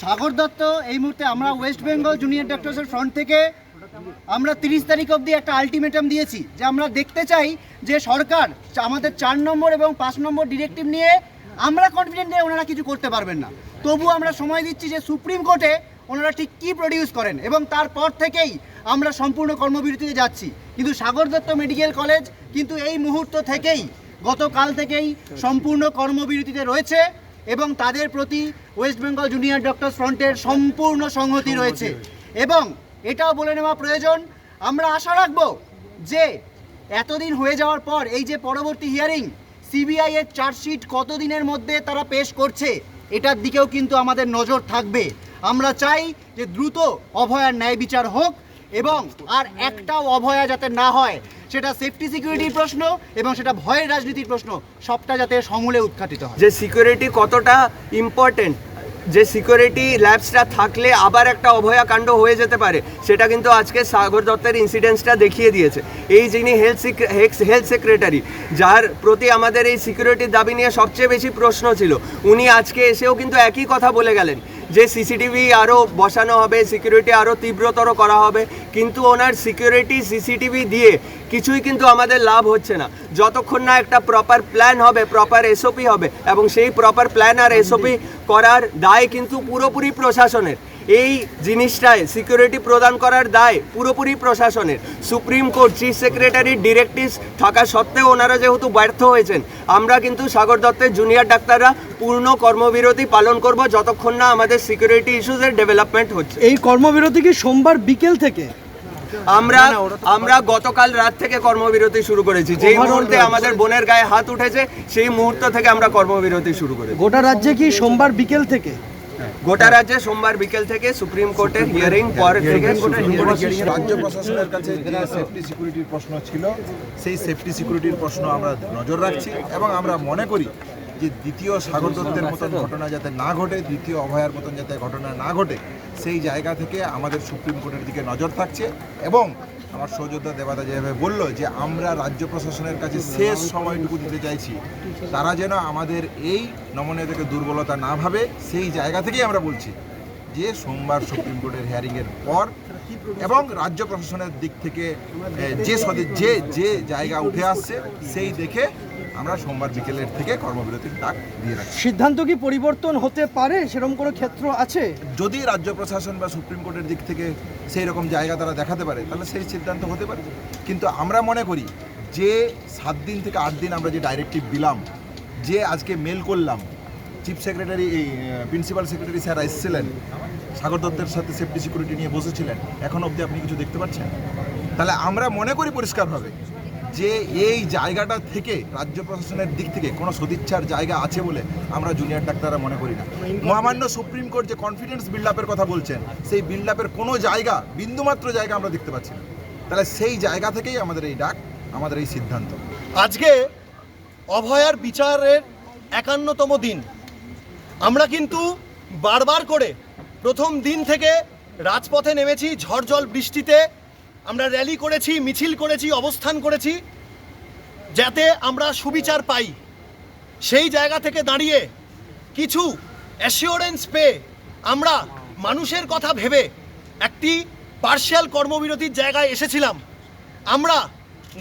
সাগর দত্ত, এই মুহূর্তে আমরা ওয়েস্ট বেঙ্গল জুনিয়র ডক্টরসের ফ্রন্ট থেকে আমরা তিরিশ তারিখ অবধি একটা আলটিমেটাম দিয়েছি যে আমরা দেখতে চাই যে সরকার আমাদের চার নম্বর এবং পাঁচ নম্বর ডিরেক্টিভ নিয়ে আমরা কনফিডেন্ট যে ওনারা কিছু করতে পারবেন না। তবু আমরা সময় দিচ্ছি যে সুপ্রিম কোর্টে ওনারা ঠিক কী প্রডিউস করেন এবং তারপর থেকেই আমরা সম্পূর্ণ কর্মবিরতিতে যাচ্ছি। কিন্তু সাগর দত্ত মেডিকেল কলেজ কিন্তু এই মুহূর্ত থেকেই, গতকাল থেকেই সম্পূর্ণ কর্মবিরতিতে রয়েছে। এবং তাদের প্রতি ওয়েস্ট বেঙ্গল জুনিয়র ডক্টর ফ্রন্টের সম্পূর্ণ সংহতি রয়েছে। এবং এটাও বলে নেওয়া প্রয়োজন আমরা আশা রাখব যে এতদিন হয়ে যাওয়ার পর এই যে পরবর্তী হিয়ারিং সিবিআই এর চার্জশিট কতদিনের মধ্যে তারা পেশ করছে এটার দিকেও কিন্তু আমাদের নজর থাকবে। আমরা চাই যে দ্রুত অভয়ার ন্যায় বিচার হোক এবং আর একটাও অভয়া যাতে না হয় সেটা সেফটি সিকিউরিটির প্রশ্ন এবং সেটা ভয়ের রাজনীতির প্রশ্ন, সবটা যাতে সমূলে উৎখাটিত হয়। যে সিকিউরিটি কতটা ইম্পর্টেন্ট যে সিকিউরিটি ল্যাবসটা থাকলে আবার একটা অভয়াকাণ্ড হয়ে যেতে পারে, সেটা কিন্তু আজকে সাগর দত্তের ইনসিডেন্টসটা দেখিয়ে দিয়েছে। এই যিনি হেলথ হেলথ সেক্রেটারি যার প্রতি আমাদের এই সিকিউরিটির দাবি নিয়ে সবচেয়ে বেশি প্রশ্ন ছিল, উনি আজকে এসেও কিন্তু একই কথা বলে গেলেন। যে সিসিটিভি আরও বসানো হবে সিকিউরিটি আরও তীব্রতর করা হবে, কিন্তু ওনার সিকিউরিটি সিসিটিভি দিয়ে কিছুই কিন্তু আমাদের লাভ হচ্ছে না। যতক্ষণ না একটা প্রপার প্ল্যান হবে প্রপার এসওপি হবে, এবং সেই প্রপার প্ল্যান আর এসওপি করার দায় কিন্তু পুরোপুরি প্রশাসনের। এই জিনিসটায় সিকিউরিটি প্রদান করার দায় পুরোপুরি প্রশাসনের। সুপ্রিম কোর্ট চিফ সেক্রেটারির ডিরেক্টিভস থাকা সত্ত্বেও ওনারা যেহেতু ব্যর্থ হয়েছেন আমরা কিন্তু সাগর দত্তের জুনিয়র ডাক্তাররা পূর্ণ কর্মবিরতি পালন করব যতক্ষণ না আমাদের সিকিউরিটি ইস্যুসের ডেভেলপমেন্ট হচ্ছে। এই কর্মবিরতি কি সোমবার বিকেল থেকে? আমরা আমরা গতকাল রাত থেকে কর্মবিরতি শুরু করেছি। যেই মুহূর্তে আমাদের বোনের গায়ে হাত উঠেছে সেই মুহূর্ত থেকে আমরা কর্মবিরতি শুরু করেছি। গোটা রাজ্যে কি সোমবার বিকেল থেকে? গোটা রাজ্যে সোমবার বিকেল থেকে সুপ্রিম কোর্টের হিয়ারিং পর থেকে রাজ্য প্রশাসনের কাছে যে সেফটি সিকিউরিটির প্রশ্ন ছিল। সেই সেফটি সিকিউরিটির প্রশ্ন আমরা নজর রাখছি এবং আমরা মনে করি যে দ্বিতীয় সাগর দত্তের মতন ঘটনা যাতে না ঘটে দ্বিতীয় অভয়ার মতন যাতে ঘটনা না ঘটে সেই জায়গা থেকে আমাদের সুপ্রিম কোর্টের দিকে নজর থাকছে এবং আমার সৌযোদ্ধা দেবাদা যেভাবে বলল যে আমরা রাজ্য প্রশাসনের কাছে শেষ সময়টুকু দিতে চাইছি, তারা যেন আমাদের এই নমনীয়তাকে দুর্বলতা না ভাবে, সেই জায়গা থেকেই আমরা বলছি যে সোমবার সুপ্রিম কোর্টের হিয়ারিংয়ের পর এবং রাজ্য প্রশাসনের দিক থেকে যে সদে- যে যে জায়গা উঠে আসছে সেই দেখে আমরা সোমবার বিকেলের থেকে কর্মবিরতির ডাক দিয়ে রাখছি। সিদ্ধান্ত কি পরিবর্তন হতে পারে? সেরকম কোনো ক্ষেত্র আছে? যদি রাজ্য প্রশাসন বা সুপ্রিম কোর্টের দিক থেকে সেই রকম জায়গা তারা দেখাতে পারে তাহলে সেই সিদ্ধান্ত হতে পারে। কিন্তু আমরা মনে করি যে সাত দিন থেকে আট দিন আমরা যে ডাইরেক্টিভ দিলাম যে আজকে মেল করলাম chief secretary principal secretary sir এসেছিলেন সাগর দত্তের সাথে সেফটি সিকিউরিটি নিয়ে বসেছিলেন। এখন অবধি আপনি কিছু দেখতে পাচ্ছেন? তাহলে আমরা মনে করি পরিষ্কারভাবে যে এই জায়গাটা থেকে রাজ্য প্রশাসনের দিক থেকে কোনো সদিচ্ছার জায়গা আছে বলে আমরা জুনিয়র ডাক্তাররা মনে করি না। মহামান্য সুপ্রিম কোর্ট যে কনফিডেন্স বিল্ড আপের কথা বলছেন, সেই বিল্ড আপের কোনো জায়গা, বিন্দুমাত্র জায়গা আমরা দেখতে পাচ্ছি না। তাহলে সেই জায়গা থেকেই আমাদের এই ডাক, আমাদের এই সিদ্ধান্ত। আজকে অভয়ার বিচারের একান্নতম দিন। আমরা কিন্তু বারবার করে প্রথম দিন থেকে রাজপথে নেমেছি ঝড় জল বৃষ্টিতে। আমরা র্যালি করেছি, মিছিল করেছি, অবস্থান করেছি, যাতে আমরা সুবিচার পাই। সেই জায়গা থেকে দাঁড়িয়ে কিছু অ্যাসিওরেন্স পেয়ে আমরা মানুষের কথা ভেবে একটি পার্শিয়াল কর্মবিরতির জায়গায় এসেছিলাম। আমরা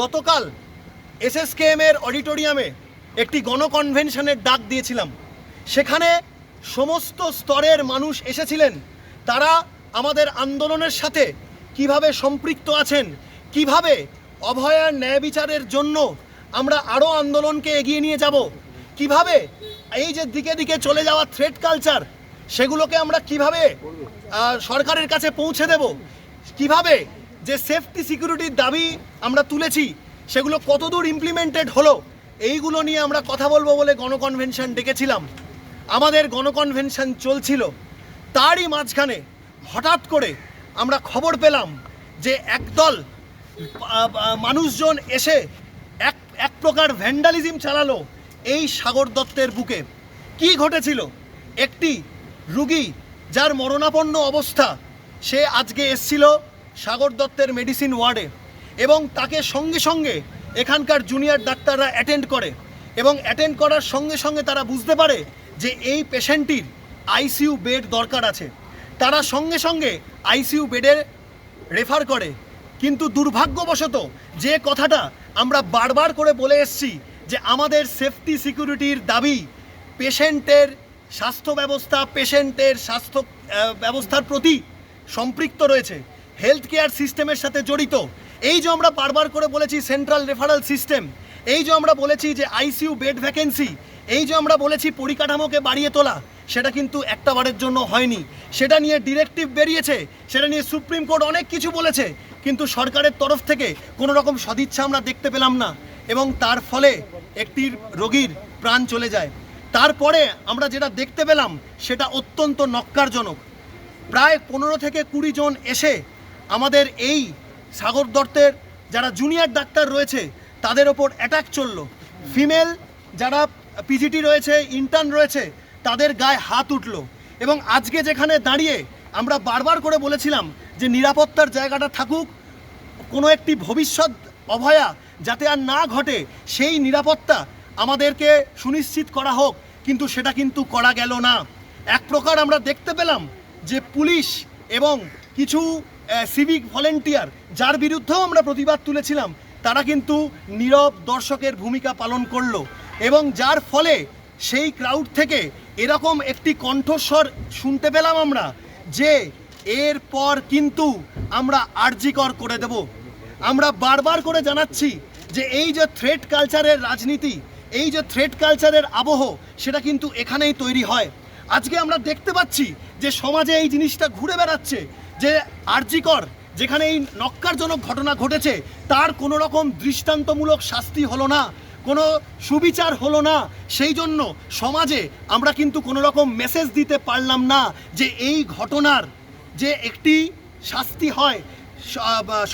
গতকাল এসএসকেএম এর অডিটোরিয়ামে একটি গণকনভেনশনের ডাক দিয়েছিলাম। সেখানে সমস্ত স্তরের মানুষ এসেছিলেন। তারা আমাদের আন্দোলনের সাথে কীভাবে সম্পৃক্ত আছেন, কীভাবে অভয়ার ন্যায় বিচারের জন্য আমরা আরও আন্দোলনকে এগিয়ে নিয়ে যাব, কীভাবে এই যে দিকে দিকে চলে যাওয়া থ্রেড কালচার সেগুলোকে আমরা কীভাবে সরকারের কাছে পৌঁছে দেব, কীভাবে যে সেফটি সিকিউরিটির দাবি আমরা তুলেছি, সেগুলো কতদূর ইমপ্লিমেন্টেড হলো, এইগুলো নিয়ে আমরা কথা বলব বলে গণকনভেনশন ডেকেছিলাম। আমাদের গণকনভেনশন চলছিল, তারই মাঝখানে হঠাৎ করে আমরা খবর পেলাম যে একদল মানুষজন এসে এক এক প্রকার ভ্যান্ডালিজম চালালো এই সাগর দত্তের বুকে। কি ঘটেছিল? একটি রুগী যার মরণাপন্ন অবস্থা, সে আজকে এসছিল সাগর দত্তের মেডিসিন ওয়ার্ডে এবং তাকে সঙ্গে সঙ্গে এখানকার জুনিয়র ডাক্তাররা অ্যাটেন্ড করে এবং অ্যাটেন্ড করার সঙ্গে সঙ্গে তারা বুঝতে পারে যে এই পেশেন্টটির আইসিইউ বেড দরকার আছে। তারা সঙ্গে সঙ্গে আইসিইউ বেডের রেফার করে। কিন্তু দুর্ভাগ্যবশত যে কথাটা আমরা বারবার করে বলে এসছি যে আমাদের সেফটি সিকিউরিটির দাবি পেশেন্টের স্বাস্থ্য ব্যবস্থা, পেশেন্টের স্বাস্থ্য ব্যবস্থার প্রতি সম্পৃক্ত রয়েছে। হেলথ কেয়ার সিস্টেমের সাথে জড়িত। এই যে আমরা বারবার করে বলেছি সেন্ট্রাল রেফারাল সিস্টেম, এই যে আমরা বলেছি যে আইসিইউ বেড ভ্যাকেন্সি এই যে আমরা বলেছি পরিকাঠামোকে বাড়িয়ে তোলা, সেটা কিন্তু একটা বারের জন্য হয়নি। সেটা নিয়ে ডিরেক্টিভ বেরিয়েছে, সেটা নিয়ে সুপ্রিম কোর্ট অনেক কিছু বলেছে, কিন্তু সরকারের তরফ থেকে কোনো রকম সদিচ্ছা আমরা দেখতে পেলাম না, এবং তার ফলে একটি রোগীর প্রাণ চলে যায়। তারপরে আমরা যেটা দেখতে পেলাম, সেটা অত্যন্ত নক্কারজনক। প্রায় পনেরো থেকে কুড়ি জন এসে আমাদের এই সাগর দত্তের যারা জুনিয়র ডাক্তার রয়েছে, তাদের ওপর অ্যাটাক চলল। ফিমেল যারা পিজিটি রয়েছে ইন্টার্ন রয়েছে, তাদের গায়ে হাত উঠল। এবং আজকে যেখানে দাঁড়িয়ে আমরা বারবার করে বলেছিলাম যে নিরাপত্তার জায়গাটা থাকুক, কোনো একটি ভবিষ্যৎ অভয়া যাতে আর না ঘটে, সেই নিরাপত্তা আমাদেরকে সুনিশ্চিত করা হোক, কিন্তু সেটা কিন্তু করা গেল না। এক প্রকার আমরা দেখতে পেলাম যে পুলিশ এবং কিছু সিভিক ভলেন্টিয়ার যার বিরুদ্ধেও আমরা প্রতিবাদ তুলেছিলাম, তারা কিন্তু নীরব দর্শকের ভূমিকা পালন করল। এবং যার ফলে সেই ক্রাউড থেকে এরকম একটি কণ্ঠস্বর শুনতে পেলাম আমরা, যে এরপর কিন্তু আমরা আর্জিকর করে দেব। আমরা বারবার করে জানাচ্ছি যে এই যে থ্রেড কালচারের রাজনীতি, এই যে থ্রেড কালচারের আবহ, সেটা কিন্তু এখানেই তৈরি হয়। আজকে আমরা দেখতে পাচ্ছি যে সমাজে এই জিনিসটা ঘুরে বেড়াচ্ছে, যে আর্জিকর যেখানে এই নক্কারজনক ঘটনা ঘটেছে, তার কোনো রকম দৃষ্টান্তমূলক শাস্তি হলো না। কোনো সুবিচার হলো না। সেই জন্য সমাজে আমরা কিন্তু কোনো রকম মেসেজ দিতে পারলাম না যে এই ঘটনার যে একটি শাস্তি হয়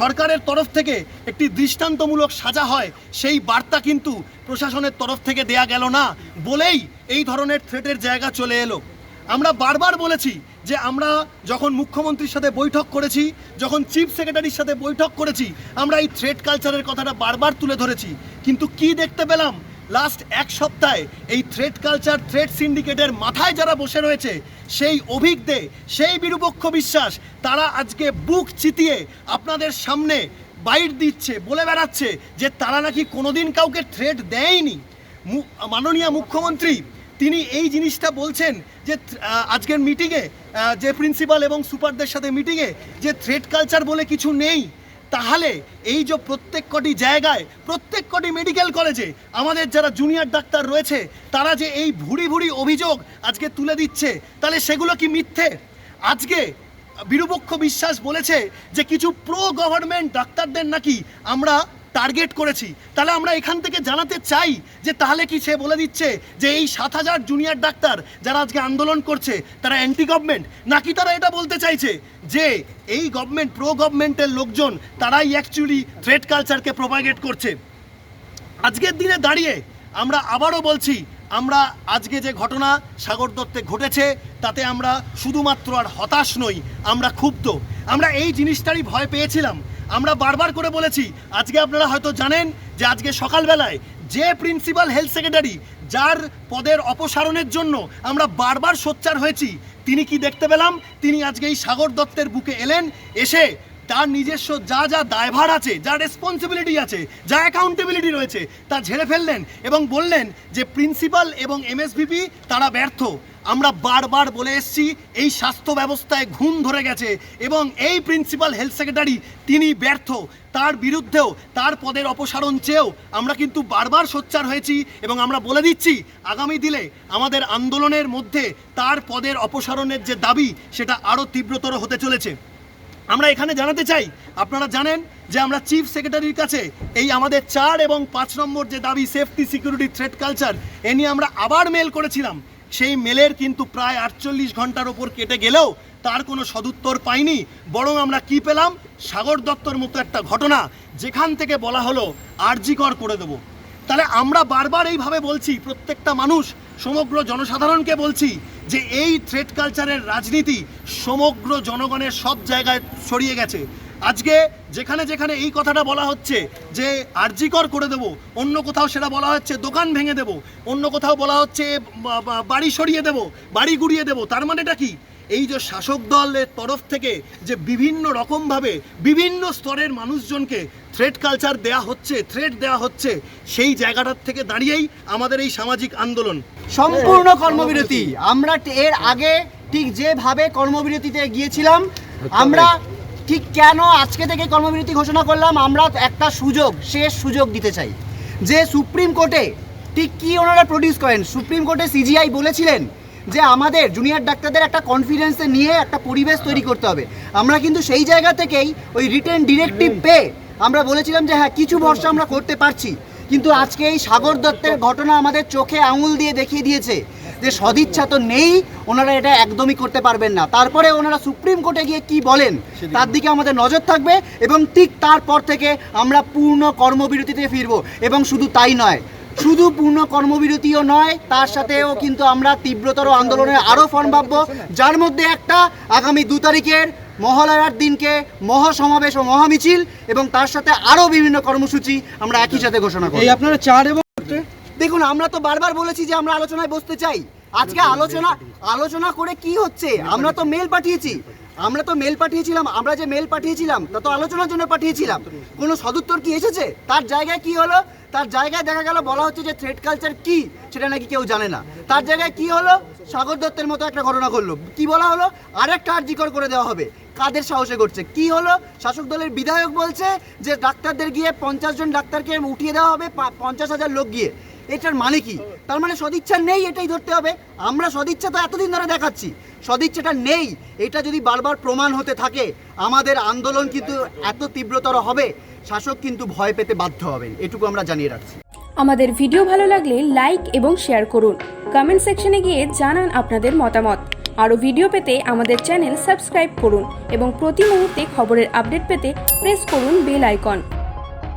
সরকারের তরফ থেকে একটি দৃষ্টান্তমূলক সাজা হয়, সেই বার্তা কিন্তু প্রশাসনের তরফ থেকে দেয়া গেল না বলেই এই ধরনের থ্রেটের জায়গা চলে এলো। আমরা বারবার বলেছি যে আমরা যখন মুখ্যমন্ত্রীর সাথে বৈঠক করেছি, যখন চিফ সেক্রেটারির সাথে বৈঠক করেছি, আমরা এই থ্রেড কালচারের কথাটা বারবার তুলে ধরেছি। কিন্তু কি দেখতে পেলাম? লাস্ট এক সপ্তাহে এই থ্রেড কালচার থ্রেড সিন্ডিকেটের মাথায় যারা বসে রয়েছে, সেই অভিজ্ঞে, সেই বিরূপক্ষ বিশ্বাস, তারা আজকে বুক চিতিয়ে আপনাদের সামনে বাইট দিচ্ছে, বলে বেড়াচ্ছে যে তারা নাকি কোনোদিন কাউকে থ্রেড দেয়নি। মাননীয় মুখ্যমন্ত্রী, তিনি এই জিনিসটা বলছেন যে আজকের মিটিংয়ে যে প্রিন্সিপাল এবং সুপারদের সাথে মিটিংয়ে যে থ্রেড কালচার বলে কিছু নেই তাহলে এই যে প্রত্যেক কটি জায়গায়, প্রত্যেক কটি মেডিকেল কলেজে আমাদের যারা জুনিয়র ডাক্তার রয়েছে, তারা যে এই ভুড়ি ভুড়ি অভিযোগ আজকে তুলে দিচ্ছে, তাহলে সেগুলো কি মিথ্যে? আজকে বিরূপক্ষ বিশ্বাস বলেছে যে কিছু প্রো গভর্নমেন্ট ডাক্তারদের নাকি আমরা টার্গেট করেছি। তাহলে আমরা এখান থেকে জানাতে চাই যে তাহলে কি সে বলে দিচ্ছে যে এই সাত হাজার জুনিয়র ডাক্তার যারা আজকে আন্দোলন করছে, তারা অ্যান্টি গভর্নমেন্ট নাকি তারা এটা বলতে চাইছে যে এই গভর্নমেন্ট প্রো গভর্নমেন্টের লোকজন, তারাই অ্যাকচুয়ালি থ্রেড কালচারকে প্রোপাগেট করছে? আজকের দিনে দাঁড়িয়ে আমরা আবারও বলছি, আমরা আজকে যে ঘটনা সাগর দত্তে ঘটেছে, তাতে আমরা শুধুমাত্র আর হতাশ নই, আমরা ক্ষুব্ধ। আমরা এই জিনিসটারই ভয় পেয়েছিলাম। আমরা বারবার করে বলেছি, আজকে আপনারা হয়তো জানেন যে আজকে সকালবেলায় যে প্রিন্সিপাল হেলথ সেক্রেটারি যার পদের অপসারণের জন্য আমরা বারবার সোচ্চার হয়েছি, তিনি কি দেখতে পেলাম? তিনি আজকে এই সাগর দত্তের বুকে এলেন, এসে তার নিজস্ব যা যা দায়ভার আছে, যা রেসপন্সিবিলিটি আছে, যা অ্যাকাউন্টেবিলিটি রয়েছে, তা ঝেড়ে ফেললেন এবং বললেন যে প্রিন্সিপাল এবং এমএসভিপি তারা ব্যর্থ। আমরা বারবার বলে এসেছি, এই স্বাস্থ্য ব্যবস্থায় ঘুম ধরে গেছে এবং এই প্রিন্সিপাল হেলথ সেক্রেটারি তিনি ব্যর্থ। তার বিরুদ্ধেও, তার পদের অপসারণ চেয়েও আমরা কিন্তু বারবার সোচ্চার হয়েছি এবং আমরা বলে দিচ্ছি, আগামী দিনে আমাদের আন্দোলনের মধ্যে তার পদের অপসারণের যে দাবি, সেটা আরও তীব্রতর হতে চলেছে। আমরা এখানে জানাতে চাই, আপনারা জানেন যে আমরা চিফ সেক্রেটারির কাছে এই আমাদের চার এবং পাঁচ নম্বর যে দাবি সেফটি সিকিউরিটি থ্রেড কালচার এ নিয়ে আমরা আবার মেল করেছিলাম। সেই মেলের কিন্তু প্রায় আটচল্লিশ ঘণ্টার ওপর কেটে গেলেও তার কোনো সদুত্তর পাইনি। বরং আমরা কি পেলাম? সাগর দত্তর মতো একটা ঘটনা যেখান থেকে বলা হলো আরজিকর করে দেবো। তাহলে আমরা বারবার এইভাবে বলছি, প্রত্যেকটা মানুষ, সমগ্র জনসাধারণকে বলছি যে এই থ্রেড কালচারের রাজনীতি সমগ্র জনগণের সব জায়গায় ছড়িয়ে গেছে। আজকে যেখানে যেখানে এই কথাটা বলা হচ্ছে যে আরজিকর করে দেব, অন্য কোথাও সেটা বলা হচ্ছে দোকান ভেঙে দেব, অন্য কোথাও বলা হচ্ছে বাড়ি সরিয়ে দেব, বাড়ি গুড়িয়ে দেব, তার মানেটা কি? এই যে শাসক দলের তরফ থেকে যে বিভিন্ন রকমভাবে বিভিন্ন স্তরের মানুষজনকে থ্রেড কালচার দেয়া হচ্ছে থ্রেড দেয়া হচ্ছে, সেই জায়গাটার থেকে দাঁড়িয়েই আমাদের এই সামাজিক আন্দোলন। সম্পূর্ণ কর্মবিরতি। আমরা এর আগে ঠিক যেভাবে কর্মবিরতিতে গিয়েছিলাম, আমরা ঠিক কেন আজকে থেকে কর্মবিরতি ঘোষণা করলাম? আমরা একটা সুযোগ শেষ সুযোগ দিতে চাই। যে সুপ্রিম কোর্টে ঠিক কী ওনারা প্রডিউস করেন? সুপ্রিম কোর্টে সিজিআই বলেছিলেন যে আমাদের জুনিয়র ডাক্তারদের একটা কনফিডেন্সে নিয়ে একটা পরিবেশ তৈরি করতে হবে। আমরা কিন্তু সেই জায়গা থেকেই ওই রিটেন ডিরেক্টিভ পেয়ে আমরা বলেছিলাম যে হ্যাঁ কিছু ভরসা আমরা করতে পারছি। কিন্তু আজকে এই সাগর দত্তের ঘটনা আমাদের চোখে আঙুল দিয়ে দেখিয়ে দিয়েছে যে সদিচ্ছা তো নেই ওনারা এটা একদমই করতে পারবেন না। তারপরে ওনারা সুপ্রিম কোর্টে গিয়ে কি বলেন তার দিকে আমাদের নজর থাকবে এবং ঠিক তারপর থেকে আমরা পূর্ণ কর্মবিরতিতে ফিরবো। এবং শুধু তাই নয় শুধু পূর্ণ কর্মবিরতিও নয় তার সাথেও কিন্তু আমরা তীব্রতর আন্দোলনের আরও ফর্ম ভাববো যার মধ্যে একটা আগামী দু তারিখের মহালয়ার দিনকে মহাসমাবেশ ও মহামিছিল এবং তার সাথে আরও বিভিন্ন কর্মসূচি আমরা একই সাথে ঘোষণা করি আপনারা চার এবং দেখুন, আমরা তো বারবার বলেছি যে আমরা আলোচনায় বসতে চাই। আজকে আলোচনা আলোচনা করে কি হচ্ছে? আমরা তো মেল পাঠিয়েছি। আমরা তো মেল পাঠিয়েছিলাম, আমরা যে মেল পাঠিয়েছিলাম, তা তো আলোচনার জন্য পাঠিয়েছিলাম। কোনো সদুত্তর কি এসেছে? তার জায়গায় কি হলো? তার জায়গায় দেখা গেল, বলা হচ্ছে যে থ্রেড কালচার কি, সেটা নাকি কেউ জানে না। তার জায়গায় কি হলো? সাগর দত্তের মতো একটা ঘটনা করল কি বলা হলো? আর আরেকটা আর্জিকর করে দেওয়া হবে। কাদের সাহসে করছে কি হলো? শাসক দলের বিধায়ক বলছে যে ডাক্তারদের গিয়ে পঞ্চাশ জন ডাক্তারকে উঠিয়ে দেওয়া হবে পঞ্চাশ হাজার লোক গিয়ে। এটার মানে কি? তার মানে সদিচ্ছা নেই, এটাই ধরতে হবে। আমরা সদিচ্ছা তো এতদিন ধরে দেখাচ্ছি। সদিচ্ছাটা নেই। এটা যদি বারবার প্রমাণ হতে থাকে, আমাদের আন্দোলন কিন্তু এত তীব্রতর হবে, শাসক কিন্তু ভয় পেতে বাধ্য হবেন। এটুকু আমরা জানিয়ে রাখছি। আমাদের ভিডিও ভালো লাগলে লাইক এবং শেয়ার করুন। কমেন্ট সেকশনে গিয়ে জানান আপনাদের মতামত। আরও ভিডিও পেতে আমাদের চ্যানেল সাবস্ক্রাইব করুন এবং প্রতি মুহূর্তে খবরের আপডেট পেতে প্রেস করুন বেল আইকন।